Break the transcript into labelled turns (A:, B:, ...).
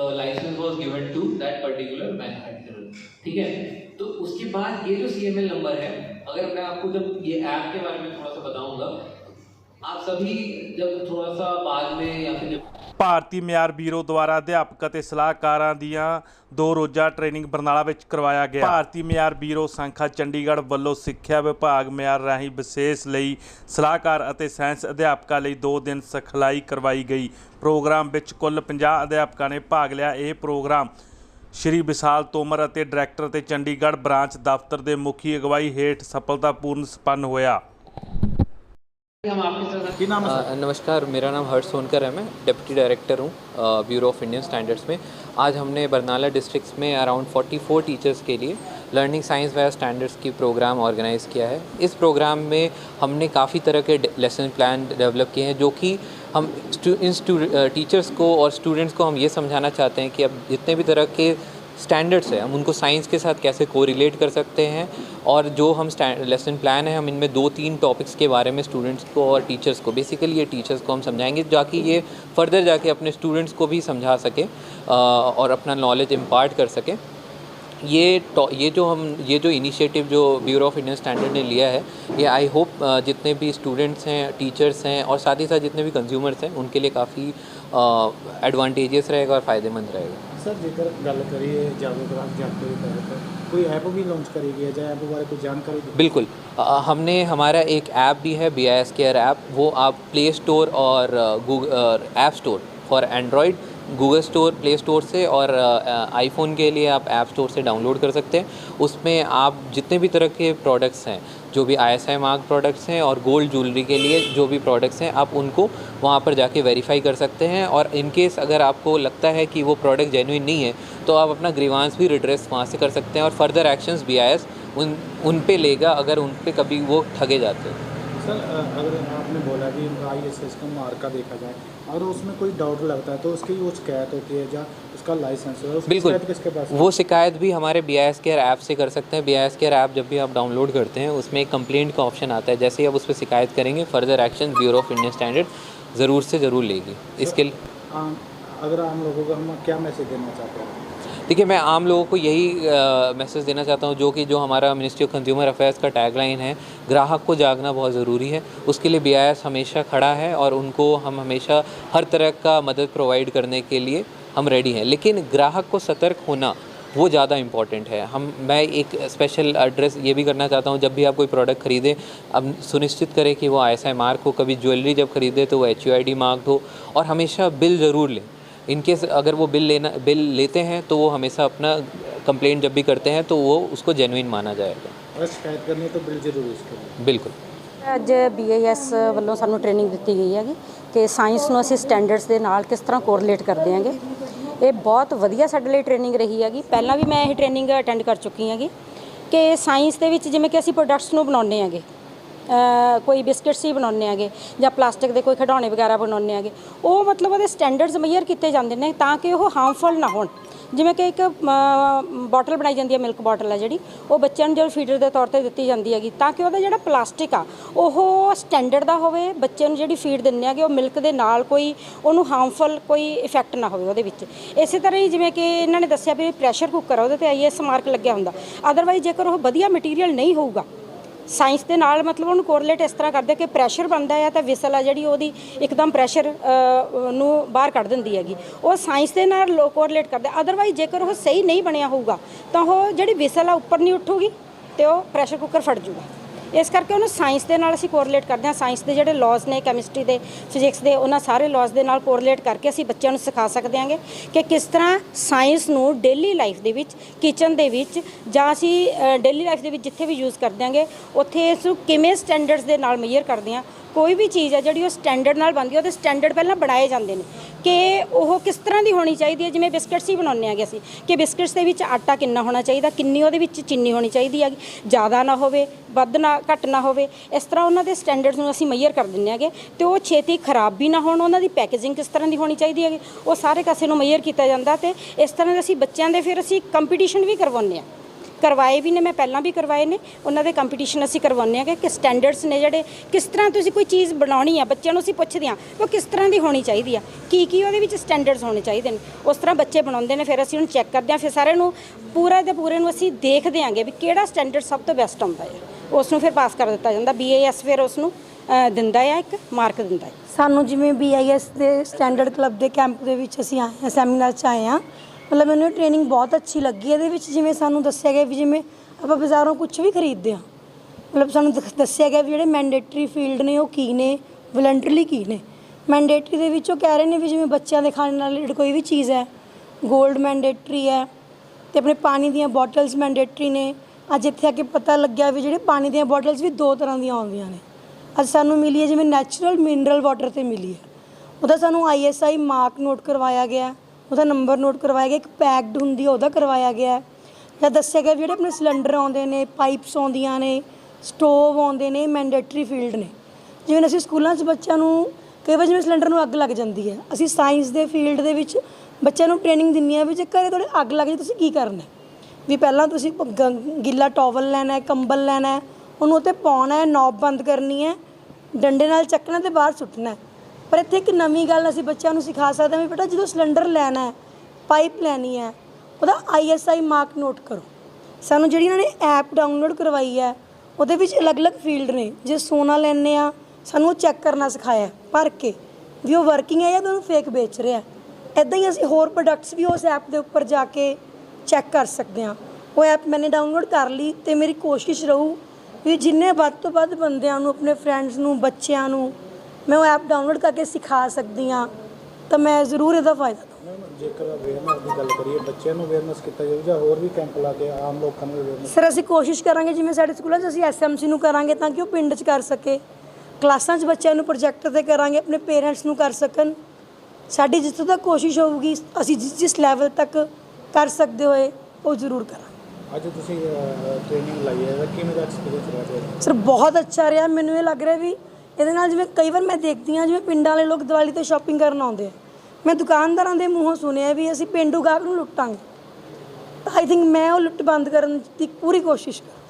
A: licence was given to that particular manufacturer ठीक है तो उसके बाद ये जो सीएमएल नंबर है अगर मैं आपको जब ये ऐप के बारे में थोड़ा सा बताऊंगा आप सभी जब थोड़ा सा बाद में या फिर जब
B: ਭਾਰਤੀ ਮਿਆਰ ਬਿਊਰੋ ਦੁਆਰਾ ਅਧਿਆਪਕ ਅਤੇ ਸਲਾਹਕਾਰਾਂ ਦੀਆਂ ਦੋ ਰੋਜ਼ਾ ਟ੍ਰੇਨਿੰਗ ਬਰਨਾਲਾ ਵਿੱਚ ਕਰਵਾਇਆ ਗਿਆ ਭਾਰਤੀ ਮਿਆਰ ਬਿਊਰੋ ਸੰਖਾ ਚੰਡੀਗੜ੍ਹ ਵੱਲੋਂ ਸਿੱਖਿਆ ਵਿਭਾਗ ਮਿਆਰ ਰਾਹੀਂ ਵਿਸ਼ੇਸ਼ ਲਈ ਸਲਾਹਕਾਰ ਅਤੇ ਸਾਇੰਸ ਅਧਿਆਪਕਾਂ ਲਈ 2 ਦਿਨ ਸਿਖਲਾਈ ਕਰਵਾਈ ਗਈ ਪ੍ਰੋਗਰਾਮ ਵਿੱਚ ਕੁੱਲ 50 ਅਧਿਆਪਕਾਂ ਨੇ ਭਾਗ ਲਿਆ ਇਹ ਪ੍ਰੋਗਰਾਮ ਸ਼੍ਰੀ ਵਿਸ਼ਾਲ ਤੋਮਰ ਅਤੇ ਡਾਇਰੈਕਟਰ ਤੇ ਚੰਡੀਗੜ੍ਹ ਬ੍ਰਾਂਚ ਦਫ਼ਤਰ ਦੇ ਮੁਖੀ ਅਗਵਾਈ ਹੇਠ ਸਫਲਤਾਪੂਰਨ ਸੰਪੰਨ ਹੋਇਆ
C: नमस्कार मेरा नाम हर्ष सोनकर है मैं डिप्टी डायरेक्टर हूँ ब्यूरो ऑफ़ इंडियन स्टैंडर्ड्स में। आज हमने बरनाला डिस्ट्रिक्ट में अराउंड 44 टीचर्स के लिए लर्निंग साइंस वाया स्टैंडर्ड्स की प्रोग्राम ऑर्गेनाइज़ किया है। इस प्रोग्राम में हमने काफ़ी तरह के लेसन प्लान डेवलप किए हैं जो कि हम इन टीचर्स को और स्टूडेंट्स को हम ये समझाना चाहते हैं कि अब जितने भी तरह के स्टैंडर्ड्स है। हम उनको साइंस के साथ कैसे कोरिलेट कर सकते हैं और जो हम लेसन प्लान है, हम इनमें दो तीन टॉपिक्स के बारे में स्टूडेंट्स को और टीचर्स को बेसिकली ये टीचर्स को हम समझाएँगे ताकि ये फर्दर जाके अपने स्टूडेंट्स को भी समझा सके और अपना नॉलेज इम्पार्ट कर सके। ये ये जो हम, ये जो इनिशिएटिव जो ब्यूरो ऑफ़ इंडियन स्टैंडर्ड ने लिया है, ये आई होप जितने भी स्टूडेंट्स हैं टीचर्स हैं और साथ ही साथ जितने भी कंज्यूमर्स हैं, उनके लिए काफ़ी एडवांटेजेस रहेगा और फ़ायदेमंद रहेगा।
D: ਸਰ ਜੇਕਰ ਗੱਲ ਕਰੀਏ ਜਾਗਰੂਕਤਾ ਜਾਗਰੂਕਤਾ ਦੇ ਤਹਿਤ ਕੋਈ ਐਪ ਵੀ ਲਾਂਚ ਕਰੀ ਗਈ ਹੈ ਜਾਂ ਐਪ ਬਾਰੇ ਕੋਈ ਜਾਣਕਾਰੀ ਦਿਓ
C: बिल्कुल अ, हमने हमारा एक ऐप भी है B I S care app वो आप प्ले स्टोर और Google app store for Android Google store play store से और आईफोन के लिए आप ऐप स्टोर से डाउनलोड कर सकते हैं उसमें आप जितने भी तरह के प्रोडक्ट्स हैं जो भी I S I mark products हैं और गोल्ड ज्वेलरी के लिए जो भी प्रोडक्ट्स हैं, आप उनको वहाँ पर जाके वेरीफाई कर सकते हैं और इनकेस अगर आपको लगता है कि वो प्रोडक्ट जेनुइन नहीं है तो आप अपना ग्रीवांस भी रिड्रेस वहाँ से कर सकते हैं और further actions B I S उन उन पर लेगा अगर उन पर कभी वो ठगे जाते हैं।
D: सर अगर आपने बोला कि आई एस एस का मार्क देखा जाए अगर उसमें कोई डाउट लगता है तो उसकी वो शिकायत होती है या उसका लाइसेंस है
C: बिल्कुल।
D: किसके पास
C: वो शिकायत भी हमारे B I S care app से कर सकते हैं। B I S care app जब भी आप डाउनलोड करते हैं उसमें एक कंप्लेंट का ऑप्शन आता है जैसे ही आप उस पर शिकायत करेंगे further action bureau of Indian standard ज़रूर से ज़रूर लेगी। इसके लिए
D: अगर आम लोगों को हम क्या मैसेज देना चाहते हैं?
C: देखिए, मैं आम लोगों को यही मैसेज देना चाहता हूँ, जो कि जो हमारा मिनिस्ट्री ऑफ़ कंज्यूमर अफेयर्स का टैगलाइन है, ग्राहक को जागना बहुत ज़रूरी है। उसके लिए बीआईएस हमेशा खड़ा है और उनको हम हमेशा हर तरह का मदद प्रोवाइड करने के लिए हम रेडी हैं। लेकिन ग्राहक को सतर्क होना वो ज़्यादा इंपॉर्टेंट है। हम, मैं एक स्पेशल एड्रेस ये भी करना चाहता हूँ, जब भी आप कोई प्रोडक्ट खरीदें, अब सुनिश्चित करें कि वो आई एस मार्क हो, कभी ज्वेलरी जब खरीदे तो वो एच मार्क हो और हमेशा बिल ज़रूर लें। इनकेस अगर वो बिल लेना बिल लेते हैं तो वो हमेशा अपना कंप्लेंट जब भी करते हैं तो वो उसको जेन्युइन माना जाएगा
D: अगर शिकायत करनी है तो बिल जरूर उसके लिए
C: बिल्कुल
E: ਅੱਜ ਬੀਆਈਐਸ ਵੱਲੋਂ ਸਾਨੂੰ ਟ੍ਰੇਨਿੰਗ ਦਿੱਤੀ ਗਈ ਹੈਗੀ ਕਿ ਸਾਇੰਸ ਨੂੰ ਅਸੀਂ ਸਟੈਂਡਰਡਸ ਦੇ ਨਾਲ ਕਿਸ ਤਰ੍ਹਾਂ ਕੋਰਿਲੇਟ ਕਰਦੇ ਹਾਂਗੇ ਇਹ ਬਹੁਤ ਵਧੀਆ ਸਾਡੇ ਲਈ ਟ੍ਰੇਨਿੰਗ ਰਹੀ ਹੈਗੀ ਪਹਿਲਾਂ ਵੀ ਮੈਂ ਇਹ ਟ੍ਰੇਨਿੰਗ ਅਟੈਂਡ ਕਰ ਚੁੱਕੀ ਹੈਗੀ ਕਿ ਸਾਇੰਸ ਦੇ ਵਿੱਚ ਜਿਵੇਂ ਕਿ ਅਸੀਂ ਪ੍ਰੋਡਕਟਸ ਨੂੰ ਬਣਾਉਂਦੇ ਹਾਂਗੇ ਅ, ਕੋਈ ਬਿਸਕਟਸ ਹੀ ਬਣਾਉਂਦੇ ਆਗੇ ਜਾਂ ਪਲਾਸਟਿਕ ਦੇ ਕੋਈ ਖਿਡੌਣੇ ਵਗੈਰਾ ਬਣਾਉਂਦੇ ਆਗੇ ਉਹ ਮਤਲਬ ਉਹਦੇ ਸਟੈਂਡਰਡਸ ਮੇਜਰ ਕੀਤੇ ਜਾਂਦੇ ਨੇ ਤਾਂ ਕਿ ਉਹ ਹਾਰਮਫੁਲ ਨਾ ਹੋਣ। ਜਿਵੇਂ ਕਿ ਇੱਕ ਬੋਟਲ ਬਣਾਈ ਜਾਂਦੀ ਹੈ ਮਿਲਕ ਬੋਟਲ ਹੈ ਜਿਹੜੀ, ਉਹ ਬੱਚਿਆਂ ਨੂੰ ਜਦੋਂ ਫੀਡਰ ਦੇ ਤੌਰ ਤੇ ਦਿੱਤੀ ਜਾਂਦੀ ਹੈਗੀ ਤਾਂ ਕਿ ਉਹਦਾ ਜਿਹੜਾ ਪਲਾਸਟਿਕ ਆ, ਉਹ ਸਟੈਂਡਰਡ ਦਾ ਹੋਵੇ ਬੱਚੇ ਨੂੰ ਜਿਹੜੀ ਫੀਡ ਦਿੰਦੇ ਆਗੇ ਉਹ ਮਿਲਕ ਦੇ ਨਾਲ ਕੋਈ, ਉਹਨੂੰ ਹਾਰਮਫੁਲ ਕੋਈ ਇਫੈਕਟ ਨਾ ਹੋਵੇ ਉਹਦੇ ਵਿੱਚ। ਇਸੇ ਤਰ੍ਹਾਂ ਹੀ ਜਿਵੇਂ ਕਿ ਇਹਨਾਂ ਨੇ ਦੱਸਿਆ ਵੀ ਪ੍ਰੈਸ਼ਰ ਕੁੱਕਰ ਆ, ਉਹਦੇ ਤੇ ਆਈਐਸ ਮਾਰਕ ਲੱਗਿਆ ਹੁੰਦਾ। ਅਦਰਵਾਈਜ਼ ਜੇਕਰ ਉਹ ਵਧੀਆ ਮਟੀਰੀਅਲ ਨਹੀਂ ਹੋਊਗਾ ਸਾਇੰਸ ਦੇ ਨਾਲ ਮਤਲਬ ਉਹਨੂੰ ਕੋਰਿਲੇਟ ਇਸ ਤਰ੍ਹਾਂ ਕਰਦੇ ਕਿ ਪ੍ਰੈਸ਼ਰ ਬਣਦਾ ਹੈ ਤਾਂ ਵਿਸਲ ਆ ਜਿਹੜੀ ਉਹਦੀ ਇੱਕਦਮ ਪ੍ਰੈਸ਼ਰ ਨੂੰ ਬਾਹਰ ਕੱਢ ਦਿੰਦੀ ਹੈਗੀ। ਉਹ ਸਾਇੰਸ ਦੇ ਨਾਲ ਲੋ ਕੋਰਿਲੇਟ ਕਰਦੇ ਅਦਰਵਾਈਜ਼ ਜੇਕਰ ਉਹ ਸਹੀ ਨਹੀਂ ਬਣਿਆ ਹੋਊਗਾ, ਤਾਂ ਉਹ ਜਿਹੜੀ ਵਿਸਲ ਆ ਉੱਪਰ ਨਹੀਂ ਉੱਠੂਗੀ ਤੇ ਉਹ ਪ੍ਰੈਸ਼ਰ ਕੁੱਕਰ ਫਟ ਜੂਗਾ। ਇਸ ਕਰਕੇ ਉਹਨੂੰ ਸਾਇੰਸ ਦੇ ਨਾਲ ਅਸੀਂ ਕੋਰਿਲੇਟ ਕਰਦੇ ਹਾਂ। ਸਾਇੰਸ ਦੇ ਜਿਹੜੇ ਲਾਜ਼ ਨੇ ਕੈਮਿਸਟਰੀ ਦੇ ਫਿਜ਼ਿਕਸ ਦੇ, ਉਹਨਾਂ ਸਾਰੇ ਲਾਜ਼ ਦੇ ਨਾਲ ਕੋਰਿਲੇਟ ਕਰਕੇ ਅਸੀਂ ਬੱਚਿਆਂ ਨੂੰ ਸਿਖਾ ਸਕਦੇ ਹਾਂਗੇ ਕਿ ਕਿਸ ਤਰ੍ਹਾਂ ਸਾਇੰਸ ਨੂੰ ਡੇਲੀ ਲਾਈਫ ਦੇ ਵਿੱਚ ਕਿਚਨ ਦੇ ਵਿੱਚ ਜਾਂ ਅਸੀਂ ਡੇਲੀ ਲਾਈਫ ਦੇ ਵਿੱਚ ਜਿੱਥੇ ਵੀ ਯੂਜ਼ ਕਰਦੇ ਹਾਂਗੇ, ਉੱਥੇ ਇਸ ਨੂੰ ਕਿਵੇਂ ਸਟੈਂਡਰਡਸ ਦੇ ਨਾਲ ਮੇਜਰ ਕਰਦੇ ਹਾਂ ਕੋਈ ਵੀ ਚੀਜ਼ ਹੈ ਜਿਹੜੀ ਉਹ ਸਟੈਂਡਰਡ ਨਾਲ ਬਣਦੀ ਹੈ ਉਹਦੇ ਸਟੈਂਡਰਡ ਪਹਿਲਾਂ ਬਣਾਏ ਜਾਂਦੇ ਨੇ। ਕਿ ਉਹ ਕਿਸ ਤਰ੍ਹਾਂ ਦੀ ਹੋਣੀ ਚਾਹੀਦੀ ਹੈ ਜਿਵੇਂ ਬਿਸਕਟਸ ਹੀ ਬਣਾਉਂਦੇ ਆਗੇ ਅਸੀਂ, ਕਿ ਬਿਸਕਟਸ ਦੇ ਵਿੱਚ ਆਟਾ ਕਿੰਨਾ ਹੋਣਾ ਚਾਹੀਦਾ, ਕਿੰਨੀ ਉਹਦੇ ਵਿੱਚ ਚੀਨੀ ਹੋਣੀ ਚਾਹੀਦੀ ਹੈਗੀ, ਜ਼ਿਆਦਾ ਨਾ ਹੋਵੇ, ਵੱਧ ਨਾ, ਘੱਟ ਨਾ ਹੋਵੇ, ਇਸ ਤਰ੍ਹਾਂ ਉਹਨਾਂ ਦੇ ਸਟੈਂਡਰਡਸ ਨੂੰ ਅਸੀਂ ਮੇਜਰ ਕਰ ਦਿੰਦੇ ਆਗੇ ਤੇ ਉਹ ਛੇਤੀ ਖਰਾਬ ਵੀ ਨਾ ਹੋਣ, ਉਹਨਾਂ ਦੀ ਪੈਕੇਜਿੰਗ ਕਿਸ ਤਰ੍ਹਾਂ ਦੀ ਹੋਣੀ ਚਾਹੀਦੀ ਹੈਗੀ, ਉਹ ਸਾਰੇ ਕਾਸੇ ਨੂੰ ਮੇਜਰ ਕੀਤਾ ਜਾਂਦਾ ਤੇ ਇਸ ਤਰ੍ਹਾਂ ਦੇ ਅਸੀਂ ਬੱਚਿਆਂ ਦੇ ਫਿਰ ਅਸੀਂ ਕੰਪੀਟੀਸ਼ਨ ਵੀ ਕਰਵਾਉਂਦੇ ਆ ਕਰਵਾਏ ਵੀ ਨੇ ਮੈਂ ਪਹਿਲਾਂ ਵੀ ਕਰਵਾਏ ਨੇ। ਉਹਨਾਂ ਦੇ ਕੰਪੀਟੀਸ਼ਨ ਅਸੀਂ ਕਰਵਾਉਂਦੇ ਹਾਂ ਕਿ ਸਟੈਂਡਰਡਸ ਨੇ ਜਿਹੜੇ ਕਿਸ ਤਰ੍ਹਾਂ ਤੁਸੀਂ ਕੋਈ ਚੀਜ਼ ਬਣਾਉਣੀ ਆ ਬੱਚਿਆਂ ਨੂੰ ਅਸੀਂ ਪੁੱਛਦੇ ਹਾਂ ਉਹ ਕਿਸ ਤਰ੍ਹਾਂ ਦੀ ਹੋਣੀ ਚਾਹੀਦੀ ਆ ਕੀ ਕੀ ਉਹਦੇ ਵਿੱਚ ਸਟੈਂਡਰਡਸ ਹੋਣੇ ਚਾਹੀਦੇ ਨੇ। ਉਸ ਤਰ੍ਹਾਂ ਬੱਚੇ ਬਣਾਉਂਦੇ ਨੇ ਫਿਰ ਅਸੀਂ ਉਹਨੂੰ ਚੈੱਕ ਕਰਦੇ ਹਾਂ ਫਿਰ ਸਾਰਿਆਂ ਨੂੰ ਪੂਰਾ ਦੇ ਪੂਰੇ ਨੂੰ ਅਸੀਂ ਦੇਖਦੇ ਆਂਗੇ ਵੀ ਕਿਹੜਾ ਸਟੈਂਡਰਡ ਸਭ ਤੋਂ ਬੈਸਟ ਆਉਂਦਾ ਹੈ ਉਸ ਨੂੰ ਫਿਰ ਪਾਸ ਕਰ ਦਿੱਤਾ ਜਾਂਦਾ ਬੀਏਐਸ ਫਿਰ ਉਸ ਨੂੰ ਅ, ਦਿੰਦਾ ਆ ਇੱਕ ਮਾਰਕ ਦਿੰਦਾ ਹੈ
F: ਸਾਨੂੰ ਜਿਵੇਂ BIS ਦੇ ਸਟੈਂਡਰਡ ਕਲੱਬ ਦੇ ਕੈਂਪ ਦੇ ਵਿੱਚ ਅਸੀਂ ਆਏ ਹਾਂ ਸੈਮੀਨਾਰ 'ਚ ਆਏ ਹਾਂ ਮਤਲਬ ਮੈਨੂੰ ਇਹ ਟ੍ਰੇਨਿੰਗ ਬਹੁਤ ਅੱਛੀ ਲੱਗੀ ਇਹਦੇ ਵਿੱਚ ਜਿਵੇਂ ਸਾਨੂੰ ਦੱਸਿਆ ਗਿਆ ਵੀ ਜਿਵੇਂ ਆਪਾਂ ਬਾਜ਼ਾਰੋਂ ਕੁਝ ਵੀ ਖਰੀਦਦੇ ਹਾਂ ਮਤਲਬ ਸਾਨੂੰ ਦਸ- ਦੱਸਿਆ ਗਿਆ ਵੀ ਜਿਹੜੇ ਮੈਂਡੇਟਰੀ ਫੀਲਡ ਨੇ ਉਹ ਕੀ ਨੇ ਵਲੰਟਰਲੀ ਕੀ ਨੇ। ਮੈਂਡੇਟਰੀ ਦੇ ਵਿੱਚ ਉਹ ਕਹਿ ਰਹੇ ਨੇ ਵੀ ਜਿਵੇਂ ਬੱਚਿਆਂ ਦੇ ਖਾਣ ਨਾਲ related ਕੋਈ ਵੀ ਚੀਜ਼ ਹੈ 골ਡ ਮੈਂਡੇਟਰੀ ਹੈ ਤੇ ਆਪਣੇ ਪਾਣੀ ਦੀਆਂ ਬੋਟਲਸ ਮੈਂਡੇਟਰੀ ਨੇ। ਅੱਜ ਇੱਥੇ ਆ ਕੇ ਪਤਾ ਲੱਗਿਆ ਵੀ ਜਿਹੜੇ ਪਾਣੀ ਦੀਆਂ ਬੋਟਲਸ ਵੀ ਦੋ ਤਰ੍ਹਾਂ ਦੀਆਂ ਆਉਂਦੀਆਂ ਨੇ। ਅੱਜ ਸਾਨੂੰ ਮਿਲੀ ਹੈ ਜਿਵੇਂ ਨੈਚੁਰਲ ਮਿਨਰਲ ਵਾਟਰ ਤੇ ਮਿਲੀ ਹੈ। ਉਹਦਾ ਸਾਨੂੰ ਆਈਐਸਆਈ ਮਾਰਕ ਨੋਟ ਕਰਵਾਇਆ ਗਿਆ। ਹੈ, ਉਹਦਾ ਨੰਬਰ ਨੋਟ ਕਰਵਾਇਆ ਗਿਆ, ਇੱਕ ਪੈਕਡ ਹੁੰਦੀ ਹੈ ਉਹਦਾ ਕਰਵਾਇਆ ਗਿਆ। ਜਾਂ ਦੱਸਿਆ ਗਿਆ ਵੀ ਜਿਹੜੇ ਆਪਣੇ ਸਿਲੰਡਰ ਆਉਂਦੇ ਨੇ ਪਾਈਪਸ ਆਉਂਦੀਆਂ ਨੇ ਸਟੋਵ ਆਉਂਦੇ ਨੇ ਮੈਂਡੇਟਰੀ ਫੀਲਡ ਨੇ। ਜਿਵੇਂ ਅਸੀਂ ਸਕੂਲਾਂ 'ਚ ਬੱਚਿਆਂ ਨੂੰ, ਕਈ ਵਾਰ ਜਿਵੇਂ ਸਿਲੰਡਰ ਨੂੰ ਅੱਗ ਲੱਗ ਜਾਂਦੀ ਹੈ, ਅਸੀਂ ਸਾਇੰਸ ਦੇ ਫੀਲਡ ਦੇ ਵਿੱਚ ਬੱਚਿਆਂ ਨੂੰ ਟ੍ਰੇਨਿੰਗ ਦਿੰਨੀ ਆ ਵੀ ਜੇ ਘਰੇ ਤੁਹਾਡੇ ਅੱਗ ਲੱਗ ਜਾਏ, ਤੁਸੀਂ ਕੀ ਕਰਨਾ? ਵੀ ਪਹਿਲਾਂ ਤੁਸੀਂ ਗ- ਗਿੱਲਾ ਟਾਵਲ ਲੈਣਾ ਹੈ, ਕੰਬਲ ਲੈਣਾ ਹੈ, ਉਹਨੂੰ ਉੱਤੇ ਪਾਉਣਾ ਹੈ ਨੌਬ ਬੰਦ ਕਰਨੀ ਹੈ, ਡੰਡੇ ਨਾਲ ਚੱਕਣਾ ਤੇ ਬਾਹਰ ਸੁੱਟਣਾ ਹੈ। ਪਰ ਇੱਥੇ ਇੱਕ ਨਵੀਂ ਗੱਲ ਅਸੀਂ ਬੱਚਿਆਂ ਨੂੰ ਸਿਖਾ ਸਕਦੇ ਹਾਂ ਵੀ ਬੇਟਾ ਜਦੋਂ ਸਿਲੰਡਰ ਲੈਣਾ ਹੈ, ਪਾਈਪ ਲੈਣੀ ਹੈ, ਉਹਦਾ ਆਈਐਸਆਈ ਮਾਰਕ ਨੋਟ ਕਰੋ। ਸਾਨੂੰ ਜਿਹੜੀ ਇਹਨਾਂ ਨੇ ਐਪ ਡਾਊਨਲੋਡ ਕਰਵਾਈ ਹੈ, ਉਹਦੇ ਵਿੱਚ ਅਲੱਗ-ਅਲੱਗ ਫੀਲਡ ਨੇ। ਜੇ ਸੋਨਾ ਲੈਣੇ ਆ ਸਾਨੂੰ ਉਹ ਚੈੱਕ ਕਰਨਾ ਸਿਖਾਇਆ ਭਰ ਕੇ। ਵੀ ਉਹ ਵਰਕਿੰਗ ਹੈ ਜਾਂ ਤੁਹਾਨੂੰ ਫੇਕ ਵੇਚ ਰਿਹਾ ਇਦਾਂ ਹੀ ਅਸੀਂ ਹੋਰ ਪ੍ਰੋਡਕਟਸ ਵੀ ਉਸ ਐਪ ਦੇ ਉੱਪਰ ਜਾ ਕੇ ਚੈੱਕ ਕਰ ਸਕਦੇ ਹਾਂ। ਉਹ ਐਪ ਮੈਨੇ ਡਾਊਨਲੋਡ ਕਰ ਲਈ ਤੇ ਮੇਰੀ ਕੋਸ਼ਿਸ਼ ਰਹੂ ਵੀ ਜਿੰਨੇ ਵੱਧ ਤੋਂ ਵੱਧ ਬੰਦਿਆਂ ਨੂੰ, ਆਪਣੇ ਫਰੈਂਡਸ ਨੂੰ, ਬੱਚਿਆਂ ਨੂੰ ਮੈਂ ਉਹ ਐਪ ਡਾਊਨਲੋਡ ਕਰਕੇ ਸਿਖਾ ਸਕਦੀ ਹਾਂ ਤਾਂ ਮੈਂ ਜ਼ਰੂਰ ਇਹਦਾ ਫਾਇਦਾ
D: ਜੇਕਰ ਅਵੇਅਰਨੈਸ ਦੀ ਗੱਲ ਕਰੀਏ ਬੱਚਿਆਂ ਨੂੰ ਅਵੇਅਰਨੈਸ ਕੀਤਾ ਜਾਵੇ ਜਾਂ ਹੋਰ ਵੀ ਕੈਂਪ ਲਾ ਕੇ ਆਮ ਲੋਕਾਂ ਨੂੰ ਅਵੇਅਰਨੈਸ
F: ਸਰ ਅਸੀਂ ਕੋਸ਼ਿਸ਼ ਕਰਾਂਗੇ ਜਿਵੇਂ ਸਾਡੇ ਸਕੂਲਾਂ 'ਚ ਅਸੀਂ ਐਸਐਮਸੀ ਨੂੰ ਕਰਾਂਗੇ ਤਾਂ ਕਿ ਉਹ ਪਿੰਡ 'ਚ ਕਰ ਸਕੇ। ਕਲਾਸਾਂ 'ਚ ਬੱਚਿਆਂ ਨੂੰ ਪ੍ਰੋਜੈਕਟ ਤੇ ਕਰਾਂਗੇ ਆਪਣੇ ਪੇਰੈਂਟਸ ਨੂੰ ਕਰ ਸਕਣ। ਸਾਡੀ ਜਿੱਥੋਂ ਤੱਕ ਕੋਸ਼ਿਸ਼ ਹੋਊਗੀ ਅਸੀਂ ਜਿਸ ਜਿਸ ਲੈਵਲ ਤੱਕ ਕਰ ਸਕਦੇ ਹੋਏ ਉਹ ਜ਼ਰੂਰ ਕਰਾਂਗੇ।
D: ਅੱਜ ਤੁਸੀਂ ਟ੍ਰੇਨਿੰਗ ਲਾਈ ਹੈ ਕਿਵੇਂ ਦਾ ਐਕਸਪੀਰੀਅੰਸ ਰਿਹਾ
F: ਸਰ ਬਹੁਤ ਅੱਛਾ ਰਿਹਾ। ਮੈਨੂੰ ਇਹ ਲੱਗ ਰਿਹਾ ਵੀ ਇਹਦੇ ਨਾਲ ਜਿਵੇਂ ਕਈ ਵਾਰ ਮੈਂ ਦੇਖਦੀ ਹਾਂ, ਜਿਵੇਂ ਪਿੰਡਾਂ ਵਾਲੇ ਲੋਕ ਦੀਵਾਲੀ ਤੇ ਸ਼ਾਪਿੰਗ ਕਰਨ ਆਉਂਦੇ ਆ। ਮੈਂ ਦੁਕਾਨਦਾਰਾਂ ਦੇ ਮੂੰਹੋਂ ਸੁਣਿਆ ਵੀ ਅਸੀਂ ਪਿੰਡੂ ਗਾਹਕ ਨੂੰ ਲੁੱਟਾਂਗੇ। ਆਈ ਥਿੰਕ ਮੈਂ ਉਹ ਲੁੱਟ ਬੰਦ ਕਰਨ ਦੀ ਪੂਰੀ ਕੋਸ਼ਿਸ਼ ਕਰਾਂ।